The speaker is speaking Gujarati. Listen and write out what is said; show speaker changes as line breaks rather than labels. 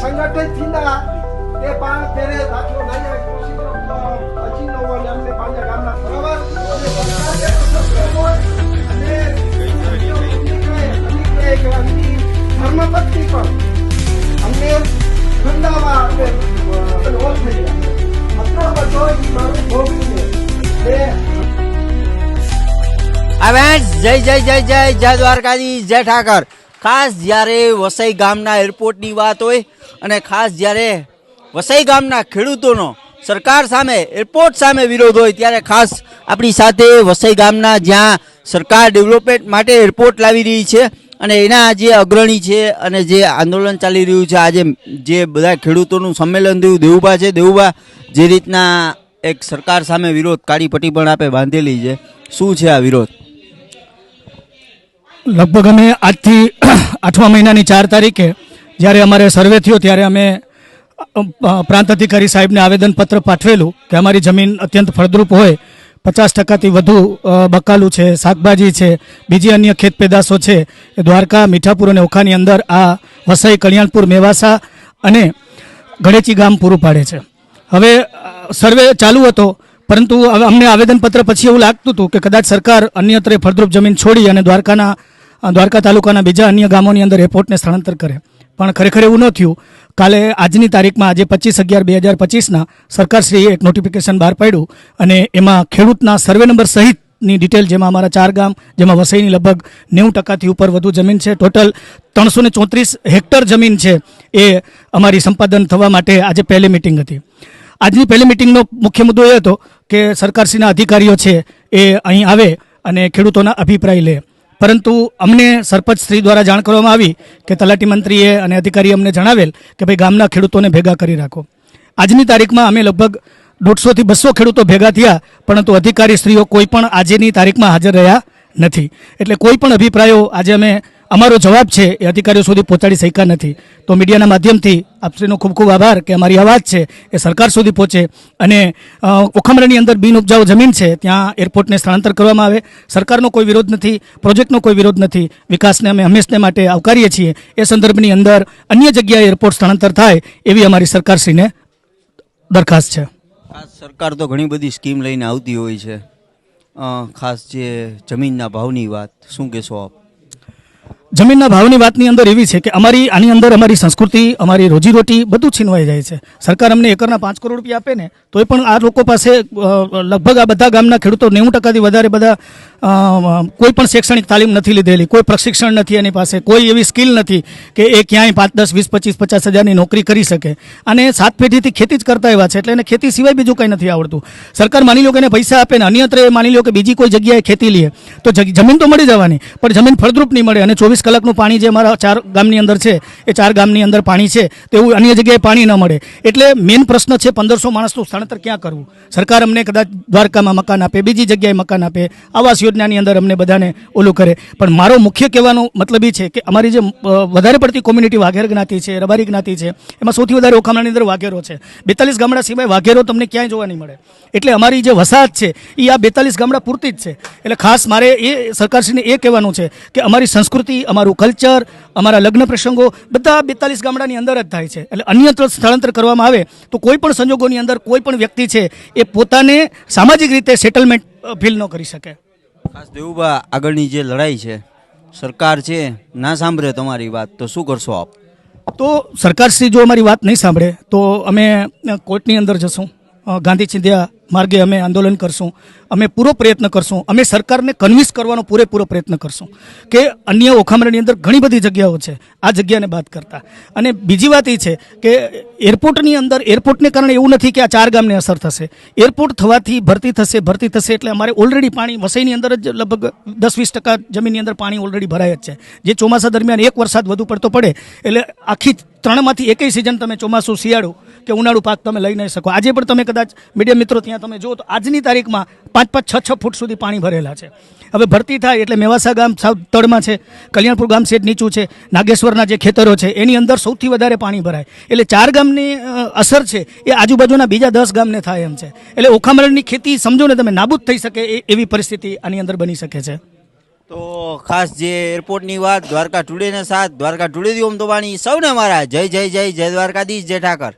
સંગઠિત થીંદા એ પાણ તેરે રાખો અને ધંધામાં આપણે ઓલ થઈ ગયા
હવે જય જય જય જય જય દ્વારકાજી જય ઠાકર. ખાસ જ્યારે વસઈ ગામના એરપોર્ટની વાત હોય અને ખાસ જ્યારે વસઈ ગામના ખેડૂતોનો સરકાર સામે એરપોર્ટ સામે વિરોધ હોય ત્યારે ખાસ આપણી સાથે વસઈ ગામના જ્યાં સરકાર ડેવલપમેન્ટ માટે એરપોર્ટ લાવી રહી છે અને એના જે અગ્રણી છે અને જે આંદોલન ચાલી રહ્યું છે, આજે જે બધા ખેડૂતોનું સંમેલન થયું દેવુબા છે દેવુબા જે રીતના એક સરકાર સામે વિરોધ કાળી પટ્ટી પણ આપે બાંધેલી છે. શું છે આ વિરોધ?
લગભગ અમે આજથી આઠમા મહિનાની ચાર તારીખે જ્યારે અમારે સર્વે થયો ત્યારે અમે પ્રાંત અધિકારી સાહેબને આવેદનપત્ર પાઠવેલું કે અમારી જમીન અત્યંત ફળદ્રુપ હોય, પચાસ ટકાથી વધુ બકાલું છે, શાકભાજી છે, બીજી અન્ય ખેત પેદાશો છે, એ દ્વારકા, મીઠાપુર અને ઓખાની અંદર આ વસઈ, કલ્યાણપુર, મેવાસા અને ગળેચી ગામ પૂરું પાડે છે. હવે સર્વે ચાલુ હતો પરંતુ અમને આવેદનપત્ર પછી એવું લાગતું હતું કે કદાચ સરકાર અન્યત્ર ફળદ્રુપ જમીન છોડી અને દ્વારકાના, દ્વારકા તાલુકાના બીજા અન્ય ગામોની અંદર એરપોર્ટને સ્થળાંતર કરે. પણ ખરેખર એવું ન થયું. કાલે આજની તારીખમાં આજે પચીસ અગિયાર બે હજાર પચીસના સરકારશ્રીએ એક નોટિફિકેશન બહાર પાડ્યું અને એમાં ખેડૂતના સર્વે નંબર સહિતની ડિટેલ જેમાં અમારા ચાર ગામ, જેમાં વસઈની લગભગ નેવું ટકાથી ઉપર વધુ જમીન છે. ટોટલ ત્રણસો ને ચોત્રીસ હેક્ટર જમીન છે એ અમારી સંપાદન થવા માટે આજે પહેલી મિટિંગ હતી. આજની પહેલી મિટિંગનો મુખ્ય મુદ્દો એ હતો કે સરકારશ્રીના અધિકારીઓ છે એ અહીં આવે અને ખેડૂતોના અભિપ્રાય લે. પરંતુ અમને સરપંચ શ્રી દ્વારા જાણ કરવામાં આવી કે તલાટી મંત્રીએ અને અધિકારીએ અમને જણાવેલ કે ભાઈ ગામના ખેડૂતોને ભેગા કરી રાખો. આજની તારીખમાં અમે લગભગ દોઢસોથી બસો ખેડૂતો ભેગા થયા, પરંતુ અધિકારી શ્રીઓ કોઈ પણ આજની તારીખમાં હાજર રહ્યા નથી. એટલે કોઈ પણ અભિપ્રાયો આજે અમે અમારો જવાબ છે, એ અધિકારીઓ સુધી પહોંચાડી શક્યા નથી. તો મીડિયાના માધ્યમથી આપશ્રીનો ખૂબ ખૂબ આભાર કે અમારી અવાજ છે, એ સરકાર સુધી પહોંચે. અને ઓખમરાની અંદર બિન ઉપજાઉ જમીન છે, ત્યાં એરપોર્ટને સ્થળાંતર કરવામાં આવે. સરકારનો કોઈ વિરોધ નથી, પ્રોજેક્ટનો કોઈ વિરોધ નથી. વિકાસને અમે હંમેશને માટે આવકારીએ છીએ. એ સંદર્ભની અંદર અન્ય જગ્યાએ એરપોર્ટ સ્થળાંતર થાય, એવી અમારી સરકારશ્રીને દરખાસ્ત છે.
સરકાર તો ઘણી બધી સ્કીમ લઈને આવતી હોય છે. ખાસ જે જમીનના ભાવની વાત, શું કહેશો આપ?
જમીનના ભાવની વાતની અંદર એવી છે કે અમારી, આની અંદર અમારી સંસ્કૃતિ, અમારી રોજીરોટી બધું છીનવાઈ જાય છે. સરકાર અમને એકરના પાંચ કરોડ રૂપિયા આપે ને, તોય પણ આ લોકો પાસે લગભગ આ બધા ગામના ખેડૂતો નેવું ટકાથી વધારે બધા કોઈ પણ શૈક્ષણિક તાલીમ નથી લીધેલી, કોઈ પ્રશિક્ષણ નથી એની પાસે, કોઈ એવી સ્કિલ નથી કે એ ક્યાંય પાંચ, દસ, વીસ, પચીસ, પચાસ હજારની નોકરી કરી શકે. અને સાત પેઢીથી ખેતી જ કરતા એવા છે, એટલે એને ખેતી સિવાય બીજું કંઈ નથી આવડતું. સરકાર માની લો કે એને પૈસા આપે ને, અન્યત્ર એ માની લો કે બીજી કોઈ જગ્યાએ ખેતી લે, તો જમીન તો મળી જવાની, પણ જમીન ફળદ્રુપ નહીં મળે અને ચોવીસ કલાકનું પાણી જે અમારા ચાર ગામની અંદર છે, એ ચાર ગામની અંદર પાણી છે તો એવું અન્ય જગ્યાએ પાણી ન મળે. એટલે મેઇન પ્રશ્ન છે પંદરસો માણસનું સ્થળાંતર ક્યાં કરવું? સરકાર અમને કદાચ દ્વારકામાં મકાન આપે, બીજી જગ્યાએ મકાન આપે, આવાસ યોજનાની અંદર અમને બધાને ઓલું કરે. પણ મારો મુખ્ય કહેવાનો મતલબ એ છે કે અમારી જે વધારે પડતી કોમ્યુનિટી વાઘેર જ્ઞાતિ છે, રબારી જ્ઞાતિ છે, એમાં સૌથી વધારે ઓખામણાની અંદર વાઘેરો છે. બેતાલીસ ગામડા સિવાય વાઘેરો તમને ક્યાંય જોવા નહીં મળે. એટલે અમારી જે વસાહત છે એ આ બેતાલીસ ગામડા પૂરતી જ છે. એટલે ખાસ મારે એ સરકારશ્રીને એ કહેવાનું છે કે અમારી સંસ્કૃતિ અમારું કલ્ચર અમારા લગ્ન પ્રસંગો બધા બેતાલીસ ગામડાની અંદર જ થાય છે. એટલે અન્યત્ર સ્થળાંતર કરવામાં આવે તો કોઈ પણ સંજોગોની અંદર કોઈ પણ વ્યક્તિ છે એ પોતાને સામાજિક રીતે સેટલમેન્ટ ફીલ ન કરી શકે.
ખાસ દેવુબા આગળની જે લડાઈ છે સરકાર છે ના સાંભળે તમારી વાત તો શું કરશો આપ?
તો સરકારશ્રી જો અમારી વાત નહીં સાંભળે તો અમે કોર્ટની અંદર જશું. ગાંધી ચિંધ્યા માર્ગે અમે આંદોલન કરશું. અમે પૂરો પ્રયત્ન કરશું. અમે સરકારને કન્વિન્સ કરવાનો પૂરેપૂરો પ્રયત્ન કરશું કે અન્ય ઓખામરાની અંદર ઘણી બધી જગ્યાઓ છે. આ જગ્યાને બાદ કરતા. અને બીજી વાત એ છે કે એરપોર્ટની અંદર, એરપોર્ટને કારણે એવું નથી કે આ ચાર ગામને અસર થશે. એરપોર્ટ થવાથી ભરતી થશે ભરતી થશે એટલે અમારે ઓલરેડી પાણી વસઈની અંદર જ લગભગ દસ વીસ ટકા જમીનની અંદર પાણી ઓલરેડી ભરાય જ છે. જે ચોમાસા દરમિયાન એક વરસાદ વધુ પડતો પડે, એટલે આખી ત્રણમાંથી એકેય સિઝન તમે ચોમાસું શિયાળું કે ઉનાળુ પાક તમે લઈ નહીં શકો. આજે પણ તમે કદાચ મીડિયા મિત્રો ત્યાં તમે જુઓ તો આજની તારીખમાં પાંચ પાંચ છ છ ફૂટ સુધી પાણી ભરેલા છે. હવે ભરતી થાય એટલે મેવાસા ગામ સાવ તળમાં છે, કલ્યાણપુર ગામ સેજ નીચું છે, નાગેશ્વરના જે ખેતરો છે એની અંદર સૌથી વધારે પાણી ભરાય. એટલે ચાર ગામની અસર છે એ આજુબાજુના બીજા દસ ગામને થાય એમ છે. એટલે ઓખામરણની ખેતી સમજો ને તમે નાબૂદ થઈ શકે એવી પરિસ્થિતિ આની અંદર બની શકે છે.
તો ખાસ જે એરપોર્ટની વાત, દ્વારકા ટુડેને સાથ, દ્વારકા ટુડે ઓમ તો વાણી. સૌને મારા જય જય જય જય દ્વારકાધીશ, જય ઠાકર.